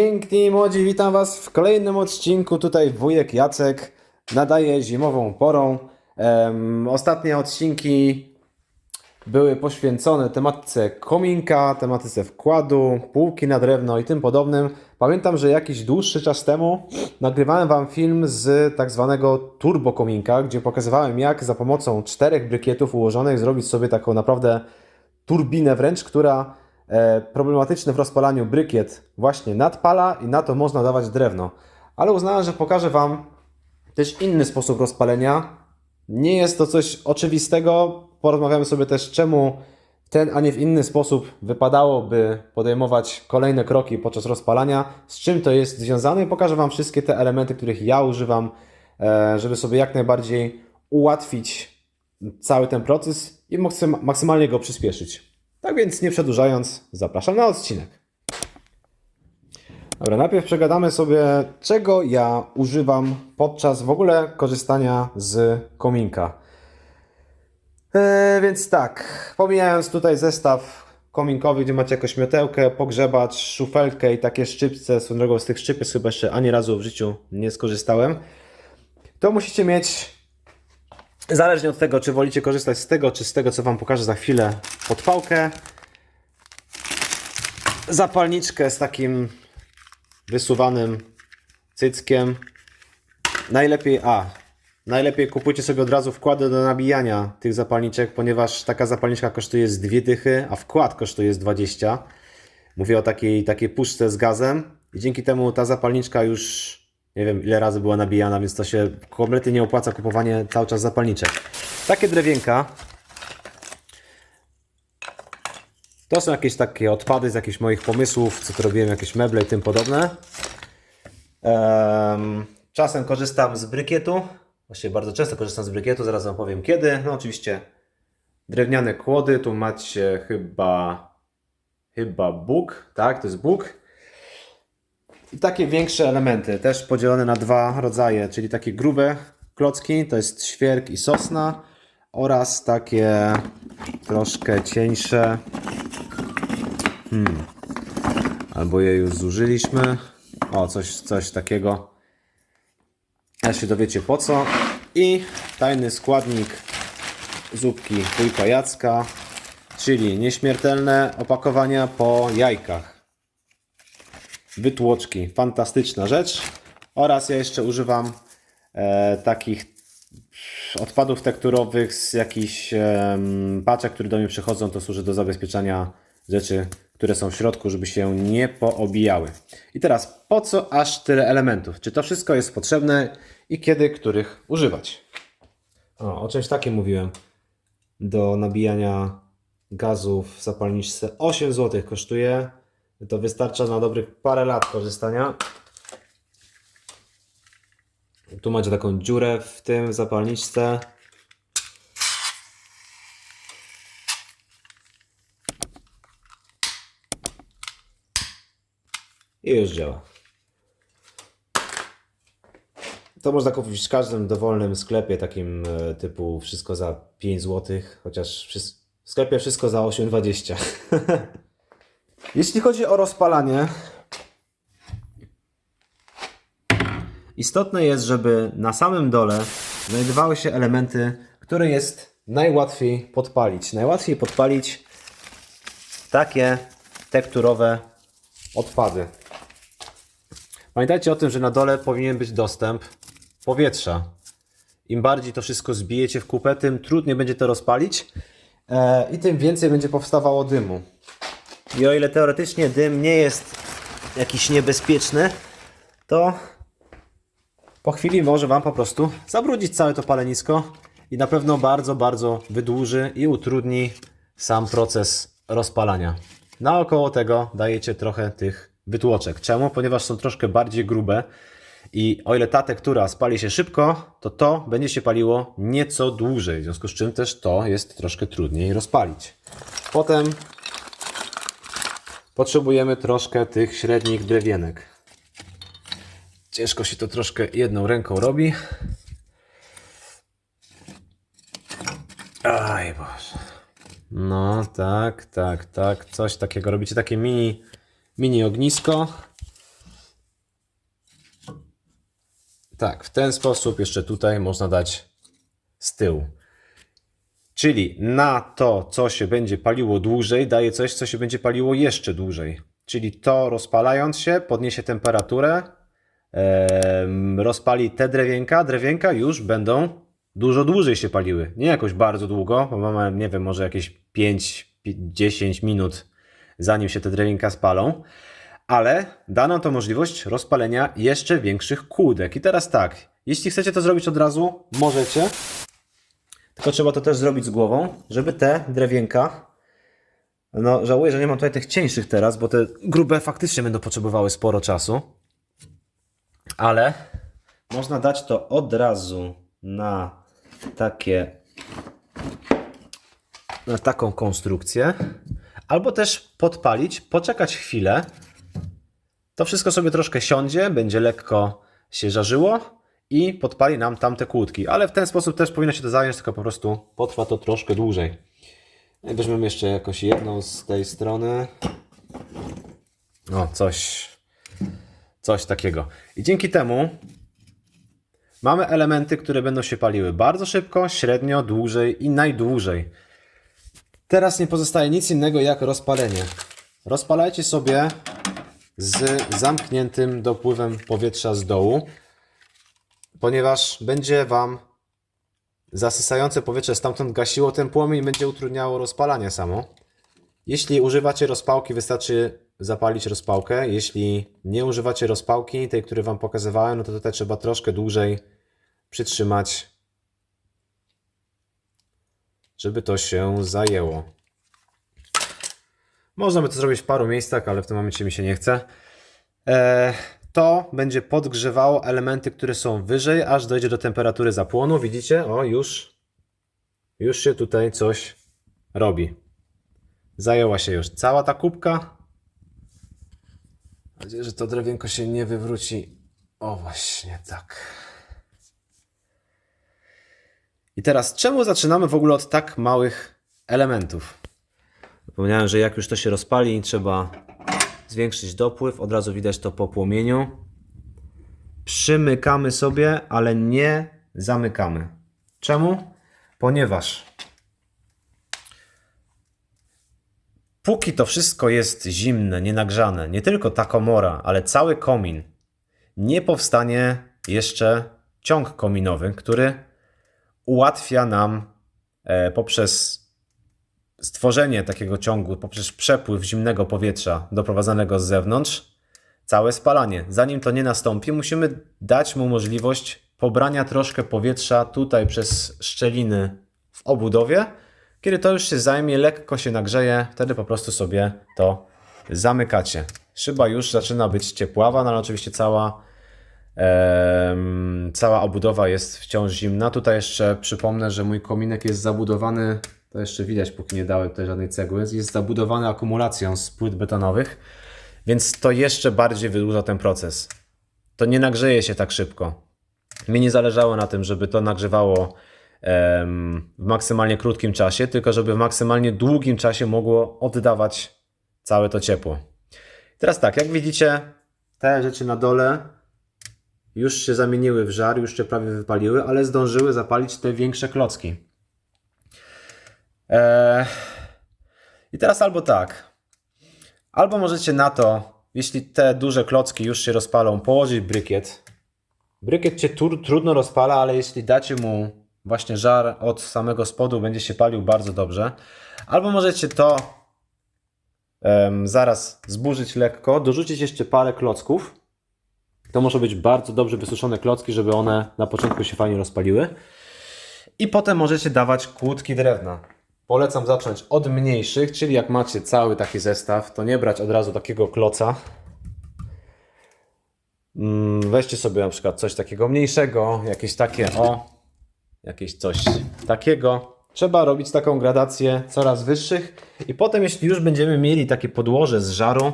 Piękni młodzi, witam Was w kolejnym odcinku. Tutaj wujek Jacek nadaje zimową porą. Em, ostatnie odcinki były poświęcone tematyce kominka, tematyce wkładu, półki na drewno i tym podobnym. Pamiętam, że jakiś dłuższy czas temu nagrywałem Wam film z tak zwanego turbo kominka, gdzie pokazywałem jak za pomocą czterech brykietów ułożonych zrobić sobie taką naprawdę turbinę wręcz, która problematyczny w rozpalaniu brykiet właśnie nadpala i na to można dawać drewno. Ale uznałem, że pokażę Wam też inny sposób rozpalenia. Nie jest to coś oczywistego. Porozmawiamy sobie też, czemu ten, a nie w inny sposób wypadałoby podejmować kolejne kroki podczas rozpalania, z czym to jest związane. I pokażę Wam wszystkie te elementy, których ja używam, e, żeby sobie jak najbardziej ułatwić cały ten proces i maksym- maksymalnie go przyspieszyć. Tak więc nie przedłużając, zapraszam na odcinek. Dobra, najpierw przegadamy sobie, czego ja używam podczas w ogóle korzystania z kominka. Eee, więc tak, pomijając tutaj zestaw kominkowy, gdzie macie jakąś miotełkę, pogrzebacz, szufelkę i takie szczypce, swoją drogą z tych szczypiec chyba jeszcze ani razu w życiu nie skorzystałem, to musicie mieć Zależnie od tego, czy wolicie korzystać z tego, czy z tego, co Wam pokażę za chwilę, podpałkę, zapalniczkę z takim wysuwanym cyckiem. Najlepiej, a, najlepiej kupujcie sobie od razu wkłady do nabijania tych zapalniczek, ponieważ taka zapalniczka kosztuje z dwie dychy, a wkład kosztuje z 20. Mówię o takiej, takiej puszce z gazem i dzięki temu ta zapalniczka już nie wiem ile razy była nabijana, więc to się kompletnie nie opłaca kupowanie cały czas zapalniczek. Takie drewienka to są jakieś takie odpady z jakichś moich pomysłów, co tu robiłem, jakieś meble i tym podobne. Em, czasem korzystam z brykietu, właściwie bardzo często korzystam z brykietu, zaraz Wam powiem kiedy. No oczywiście drewniane kłody, tu macie chyba chyba Bóg, tak, to jest Bóg. I takie większe elementy, też podzielone na dwa rodzaje, czyli takie grube klocki, to jest świerk i sosna oraz takie troszkę cieńsze, hmm, albo je już zużyliśmy, o coś, coś takiego, aż się dowiecie po co. I tajny składnik zupki wujka Jacka, czyli nieśmiertelne opakowania po jajkach wytłoczki. Fantastyczna rzecz. Oraz ja jeszcze używam e, takich odpadów tekturowych z jakichś em, paczek, które do mnie przychodzą. To służy do zabezpieczania rzeczy, które są w środku, żeby się nie poobijały. I teraz, po co aż tyle elementów? Czy to wszystko jest potrzebne i kiedy których używać? O, o czymś takim mówiłem. Do nabijania gazów w zapalniczce 8 zł kosztuje. To wystarcza na dobrych parę lat korzystania. Tu macie taką dziurę w tym zapalniczce. I już działa. To można kupić w każdym dowolnym sklepie, takim e, typu wszystko za 5 zł, chociaż w sklepie wszystko za 8,20. Jeśli chodzi o rozpalanie, istotne jest, żeby na samym dole znajdowały się elementy, które jest najłatwiej podpalić. Najłatwiej podpalić takie tekturowe odpady. Pamiętajcie o tym, że na dole powinien być dostęp powietrza. Im bardziej to wszystko zbijecie w kupę, tym trudniej będzie to rozpalić e, i tym więcej będzie powstawało dymu. I o ile teoretycznie dym nie jest jakiś niebezpieczny, to po chwili może Wam po prostu zabrudzić całe to palenisko i na pewno bardzo, bardzo wydłuży i utrudni sam proces rozpalania. Naokoło tego dajecie trochę tych wytłoczek. Czemu? Ponieważ są troszkę bardziej grube i o ile ta tektura spali się szybko, to to będzie się paliło nieco dłużej, w związku z czym też to jest troszkę trudniej rozpalić. Potem potrzebujemy troszkę tych średnich drewienek. Ciężko się to troszkę jedną ręką robi. Aj Boże. No tak, tak, tak. Coś takiego. Robicie takie mini, mini ognisko. Tak, w ten sposób jeszcze tutaj można dać z tyłu. Czyli na to, co się będzie paliło dłużej, daje coś, co się będzie paliło jeszcze dłużej. Czyli to rozpalając się, podniesie temperaturę, em, rozpali te drewienka, drewienka już będą dużo dłużej się paliły. Nie jakoś bardzo długo, bo mamy, nie wiem, może jakieś 5-10 minut, zanim się te drewienka spalą, ale da nam to możliwość rozpalenia jeszcze większych kłódek. I teraz tak, jeśli chcecie to zrobić od razu, możecie, tylko trzeba to też zrobić z głową, żeby te drewienka no, żałuję, że nie mam tutaj tych cieńszych teraz, bo te grube faktycznie będą potrzebowały sporo czasu. Ale można dać to od razu na takie na taką konstrukcję, albo też podpalić, poczekać chwilę. To wszystko sobie troszkę siądzie, będzie lekko się żarzyło i podpali nam tamte kłódki. Ale w ten sposób też powinno się to zająć, tylko po prostu potrwa to troszkę dłużej. Weźmiemy jeszcze jakoś jedną z tej strony. O, coś, coś takiego. I dzięki temu mamy elementy, które będą się paliły bardzo szybko, średnio, dłużej i najdłużej. Teraz nie pozostaje nic innego jak rozpalenie. Rozpalajcie sobie z zamkniętym dopływem powietrza z dołu, ponieważ będzie Wam zasysające powietrze stamtąd gasiło ten płomień, będzie utrudniało rozpalanie samo. Jeśli używacie rozpałki, wystarczy zapalić rozpałkę. Jeśli nie używacie rozpałki, tej, której Wam pokazywałem, no to tutaj trzeba troszkę dłużej przytrzymać, żeby to się zajęło. Można by to zrobić w paru miejscach, ale w tym momencie mi się nie chce. E, to będzie podgrzewało elementy, które są wyżej, aż dojdzie do temperatury zapłonu. Widzicie? O, już, już się tutaj coś robi. Zajęła się już cała ta kubka. Mam nadzieję, że to drewienko się nie wywróci. O, właśnie tak. I teraz, czemu zaczynamy w ogóle od tak małych elementów? Zapomniałem, że jak już to się rozpali, trzeba zwiększyć dopływ. Od razu widać to po płomieniu. Przymykamy sobie, ale nie zamykamy. Czemu? Ponieważ póki to wszystko jest zimne, nienagrzane, nie tylko ta komora, ale cały komin, nie powstanie jeszcze ciąg kominowy, który ułatwia nam e, poprzez stworzenie takiego ciągu poprzez przepływ zimnego powietrza doprowadzanego z zewnątrz, całe spalanie. Zanim to nie nastąpi, musimy dać mu możliwość pobrania troszkę powietrza tutaj przez szczeliny w obudowie. Kiedy to już się zajmie, lekko się nagrzeje, wtedy po prostu sobie to zamykacie. Szyba już zaczyna być ciepława, no ale oczywiście cała, em, cała obudowa jest wciąż zimna. Tutaj jeszcze przypomnę, że mój kominek jest zabudowany to jeszcze widać, póki nie dałem tutaj żadnej cegły, jest zabudowany akumulacją z płyt betonowych, więc to jeszcze bardziej wydłuża ten proces. To nie nagrzeje się tak szybko. Mi nie zależało na tym, żeby to nagrzewało em, w maksymalnie krótkim czasie, tylko żeby w maksymalnie długim czasie mogło oddawać całe to ciepło. Teraz tak, jak widzicie, te rzeczy na dole już się zamieniły w żar, już się prawie wypaliły, ale zdążyły zapalić te większe klocki. Eee, I teraz albo tak. Albo możecie na to, jeśli te duże klocki już się rozpalą, położyć brykiet. Brykiet się trudno rozpala, ale jeśli dacie mu właśnie żar od samego spodu, będzie się palił bardzo dobrze. Albo możecie to em, zaraz zburzyć lekko, dorzucić jeszcze parę klocków. To może być bardzo dobrze wysuszone klocki, żeby one na początku się fajnie rozpaliły. I potem możecie dawać kłódki drewna. Polecam zacząć od mniejszych, czyli jak macie cały taki zestaw, to nie brać od razu takiego kloca. Mm, Weźcie sobie na przykład coś takiego mniejszego, jakieś takie o, jakieś coś takiego. Trzeba robić taką gradację coraz wyższych i potem jeśli już będziemy mieli takie podłoże z żaru,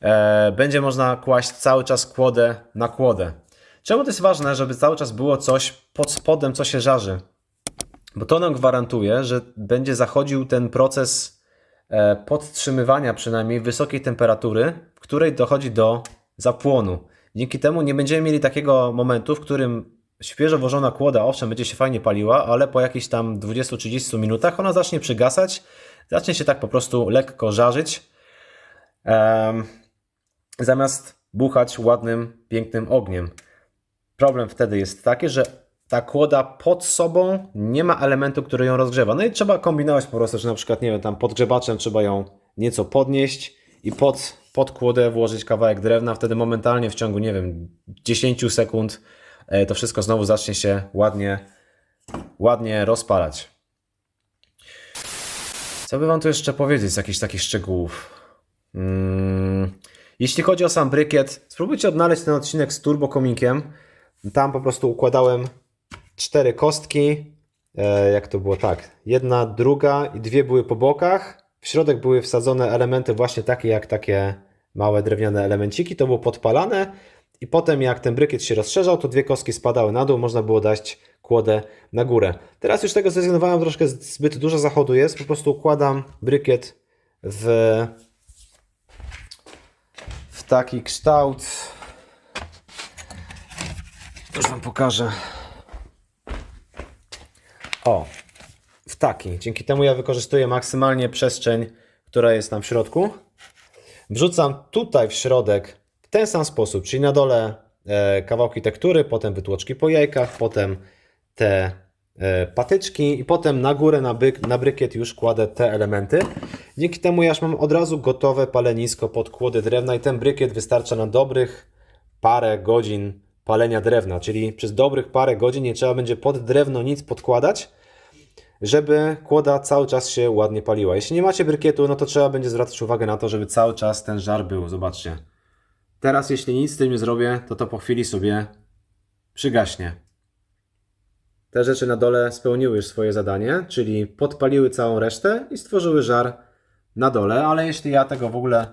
e, będzie można kłaść cały czas kłodę na kłodę. Czemu to jest ważne, żeby cały czas było coś pod spodem, co się żarzy? Bo to nam gwarantuje, że będzie zachodził ten proces e, podtrzymywania przynajmniej wysokiej temperatury, w której dochodzi do zapłonu. Dzięki temu nie będziemy mieli takiego momentu, w którym świeżo włożona kłoda, owszem, będzie się fajnie paliła, ale po jakichś tam 20-30 minutach ona zacznie przygasać, zacznie się tak po prostu lekko żarzyć, em, zamiast buchać ładnym, pięknym ogniem. Problem wtedy jest taki, że ta kłoda pod sobą nie ma elementu, który ją rozgrzewa. No i trzeba kombinować po prostu, że na przykład, nie wiem, tam pod grzebaczem trzeba ją nieco podnieść i pod, pod kłodę włożyć kawałek drewna. Wtedy momentalnie w ciągu, nie wiem, 10 sekund e, to wszystko znowu zacznie się ładnie, ładnie rozpalać. Co by Wam tu jeszcze powiedzieć z jakichś takich szczegółów? Mm, jeśli chodzi o sam brykiet, spróbujcie odnaleźć ten odcinek z turbo kominkiem. Tam po prostu układałem cztery kostki. E, jak to było tak? Jedna, druga i dwie były po bokach. W środek były wsadzone elementy właśnie takie jak takie małe drewniane elemenciki. To było podpalane i potem jak ten brykiet się rozszerzał, to dwie kostki spadały na dół, można było dać kłodę na górę. Teraz już tego zrezygnowałem, troszkę zbyt dużo zachodu jest. Po prostu układam brykiet w, w taki kształt. Już Wam pokażę. O, w taki. Dzięki temu ja wykorzystuję maksymalnie przestrzeń, która jest tam w środku. Wrzucam tutaj w środek w ten sam sposób, czyli na dole e, kawałki tektury, potem wytłoczki po jajkach, potem te e, patyczki i potem na górę na, byk, na brykiet już kładę te elementy. Dzięki temu ja już mam od razu gotowe palenisko pod kłody drewna i ten brykiet wystarcza na dobrych parę godzin palenia drewna, czyli przez dobrych parę godzin nie trzeba będzie pod drewno nic podkładać, żeby kłoda cały czas się ładnie paliła. Jeśli nie macie brykietu, no to trzeba będzie zwracać uwagę na to, żeby cały czas ten żar był. Zobaczcie. Teraz jeśli nic z tym nie zrobię, to to po chwili sobie przygaśnie. Te rzeczy na dole spełniły już swoje zadanie, czyli podpaliły całą resztę i stworzyły żar na dole, ale jeśli ja tego w ogóle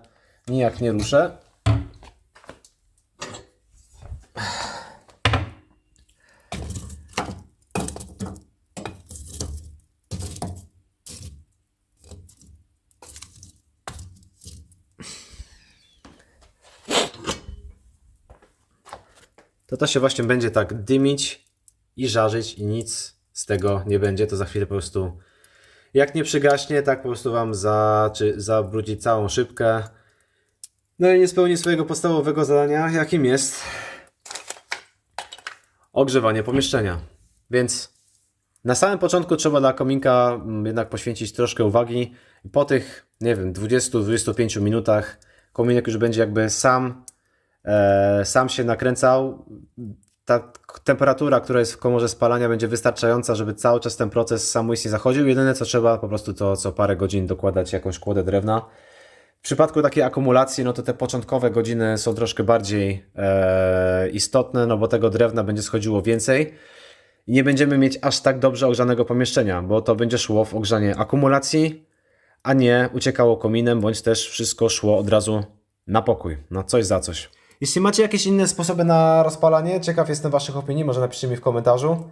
nijak nie ruszę, to to się właśnie będzie tak dymić i żarzyć i nic z tego nie będzie. To za chwilę po prostu jak nie przygaśnie, tak po prostu Wam za, czy zabrudzi całą szybkę. No i nie spełni swojego podstawowego zadania, jakim jest ogrzewanie pomieszczenia. Więc na samym początku trzeba dla kominka mm, jednak poświęcić troszkę uwagi. Po tych, nie wiem, 20-25 minutach kominek już będzie jakby sam sam się nakręcał. Ta temperatura, która jest w komorze spalania, będzie wystarczająca, żeby cały czas ten proces samoistnie zachodził. Jedyne co trzeba, po prostu to co parę godzin dokładać jakąś kłodę drewna. W przypadku takiej akumulacji, no to te początkowe godziny są troszkę bardziej e, istotne, no bo tego drewna będzie schodziło więcej i nie będziemy mieć aż tak dobrze ogrzanego pomieszczenia, bo to będzie szło w ogrzanie akumulacji, a nie uciekało kominem, bądź też wszystko szło od razu na pokój, na coś za coś. Jeśli macie jakieś inne sposoby na rozpalanie, ciekaw jestem Waszych opinii, może napiszcie mi w komentarzu.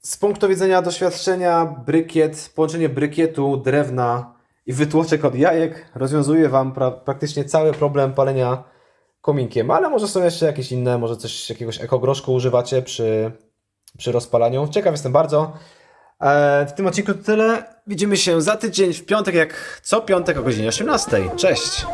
Z punktu widzenia doświadczenia, brykiet, połączenie brykietu, drewna i wytłoczek od jajek rozwiązuje Wam pra praktycznie cały problem palenia kominkiem, ale może są jeszcze jakieś inne, może coś jakiegoś ekogroszku używacie przy, przy rozpalaniu. Ciekaw jestem bardzo. E, W tym odcinku to tyle. Widzimy się za tydzień w piątek, jak co piątek o godzinie 18. Cześć!